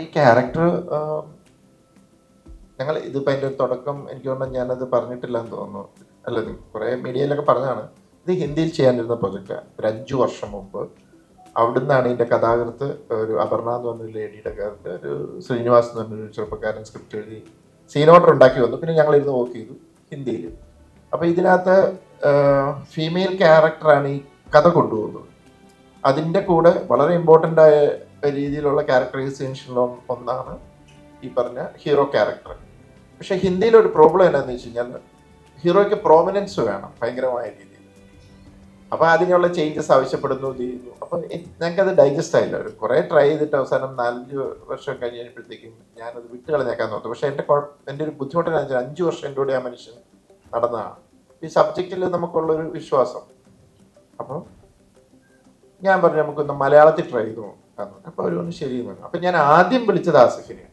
ഈ ക്യാരക്ടർ ഞങ്ങൾ ഇതിപ്പോൾ അതിന്റെ ഒരു തുടക്കം എനിക്ക് തോന്നുന്നു ഞാനത് പറഞ്ഞിട്ടില്ല എന്ന് തോന്നുന്നു. അല്ല കുറേ മീഡിയയിലൊക്കെ പറഞ്ഞാണ് ഇത് ഹിന്ദിയിൽ ചെയ്യാനിരുന്ന പ്രൊജക്റ്റാണ് ഒരു അഞ്ച് വർഷം മുമ്പ് അവിടുന്നാണ് ഇതിന്റെ കഥാകൃത്ത് ഒരു അപർണ എന്ന് പറഞ്ഞൊരു ലേഡിയുടെ കഥ ഒരു ശ്രീനിവാസ് എന്ന് പറഞ്ഞൊരു ചെറുപ്പക്കാരൻ സ്ക്രിപ്റ്റ് എഴുതി സീൻ ഓർഡർ ഉണ്ടാക്കി വന്നു. പിന്നെ ഞങ്ങൾ ഇരുന്ന് വർക്ക് ചെയ്തു ഹിന്ദിയിൽ. അപ്പോൾ ഇതിനകത്ത് ഫീമെയിൽ ക്യാരക്ടറാണ് ഈ കഥ കൊണ്ടുപോകുന്നത്. അതിന്റെ കൂടെ വളരെ ഇമ്പോർട്ടന്റ് ആയ രീതിയിലുള്ള ക്യാരക്ടറൈസേഷനിലോ ഒന്നാണ് ഈ പറഞ്ഞ ഹീറോ ക്യാരക്ടർ പക്ഷെ ഹിന്ദിയിൽ ഒരു പ്രോബ്ലം എന്താണെന്ന് വെച്ച് കഴിഞ്ഞാൽ ഹീറോയ്ക്ക് പ്രോമിനൻസ് വേണം ഭയങ്കരമായ രീതിയിൽ. അപ്പോൾ അതിനുള്ള ചേഞ്ചസ് ആവശ്യപ്പെടുന്നു ചെയ്യുന്നു. അപ്പൊ ഞങ്ങൾക്ക് അത് ഡൈജസ്റ്റ് ആയില്ല. ഒരു കുറേ ട്രൈ ചെയ്തിട്ട് അവസാനം നാലഞ്ച് വർഷം കഴിഞ്ഞപ്പോഴത്തേക്കും ഞാനത് വിട്ട് കളഞ്ഞേക്കാൻ നോക്കും പക്ഷേ എന്റെ എന്റെ ഒരു ബുദ്ധിമുട്ട് എന്താ വെച്ചാൽ അഞ്ചു വർഷം എന്റെ കൂടെ ആ മനുഷ്യൻ നടന്നതാണ്. ഈ സബ്ജക്റ്റിൽ നമുക്കുള്ളൊരു വിശ്വാസം. അപ്പോൾ ഞാൻ പറഞ്ഞു നമുക്കൊന്ന് മലയാളത്തിൽ ട്രൈ ചെയ്ത് നോക്കാം അപ്പൊ അവർ ഒന്ന് ശരി പറഞ്ഞു അപ്പൊ ഞാൻ ആദ്യം വിളിച്ചത് ആസിഫിനെ